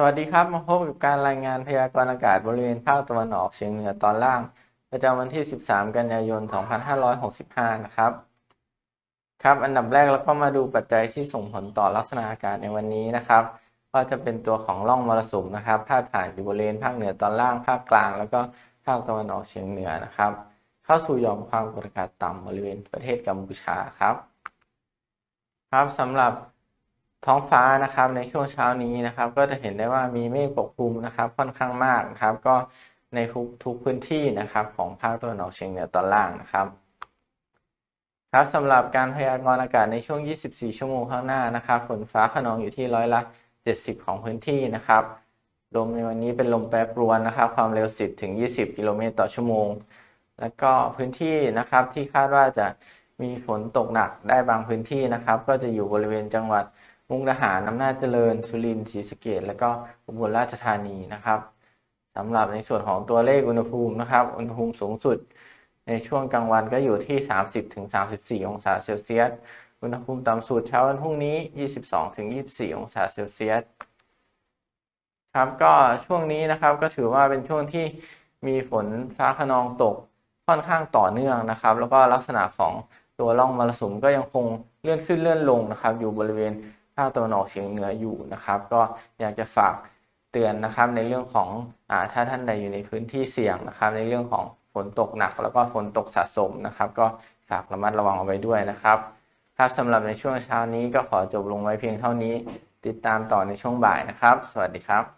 สวัสดีครับ มาพบกับการรายงานพยากรณ์อากาศบริเวณภาคตะวันออกเฉียงเหนือตอนล่าง ประจำวันที่ 13 กันยายน 2565 นะครับ ครับ อันดับแรกเราก็มาดูปัจจัยที่ส่งผลต่อลักษณะอากาศในวันนี้นะครับ ก็จะเป็นตัวของร่องมรสุมนะครับพาดผ่านอยู่บริเวณภาคเหนือตอนล่างภาคกลาง แล้วก็ภาคตะวันออกเฉียงเหนือนะครับ เข้าสู่หย่อมความกดอากาศต่ำบริเวณประเทศกัมพูชาครับ ครับสำหรับ ท้องฟ้านะครับในช่วงเช้านี้นะครับ ก็จะเห็นได้ว่ามีเมฆปกคลุมนะครับ ค่อนข้างมากนะครับ ก็ในทุกทุกพื้นที่นะครับ ของภาคตะวันออกเฉียงเหนือตอนล่างนะครับ ครับสำหรับการพยากรณ์อากาศในช่วง 24 ชั่วโมงข้างหน้านะครับฝนฟ้าขนองอยู่ที่ร้อยละ 70 ของพื้นที่นะครับลมในวันนี้เป็นลมแปรปรวนนะครับ ความเร็ว 10 ถึง 20 กิโลเมตรต่อชั่วโมง แล้วก็พื้นที่นะครับที่คาดว่าจะมีฝนตกหนักได้บางพื้นที่นะครับ ก็จะอยู่บริเวณจังหวัด มุกดาหารอำนาจเจริญสุรินทร์ศรีสะเกษแล้วก็อุบลราชธานีนะครับสำหรับในส่วนของตัวเลขอุณหภูมินะครับ อุณหภูมิสูงสุด ในช่วงกลางวันก็อยู่ที่ 30ถึง34 องศาเซลเซียส อุณหภูมิต่ำสุดเช้าวันพรุ่งนี้ 22ถึง24 องศาเซลเซียสครับก็ช่วงนี้นะครับก็ถือว่าเป็นช่วงที่มีฝนฟ้าคะนองตกค่อนข้างต่อเนื่องนะครับ แล้วก็ลักษณะของตัวร่องมรสุมก็ยังคงเลื่อนขึ้นเลื่อนลงนะครับ อยู่บริเวณ ภาคตะวันออกเฉียงเหนืออยู่นะครับ ก็อยากจะฝากเตือนนะครับในเรื่องของอถ้าท่านใดอยู่ในพื้นที่เสี่ยงนะครับ ในเรื่องของฝนตกหนัก แล้วก็ฝนตกสะสมนะครับ ก็ฝากระมัดระวังเอาไว้ด้วยนะครับครับสำหรับในช่วงเช้านี้ก็ขอจบลงไว้เพียงเท่านี้ ติดตามต่อในช่วงบ่ายนะครับ สวัสดีครับ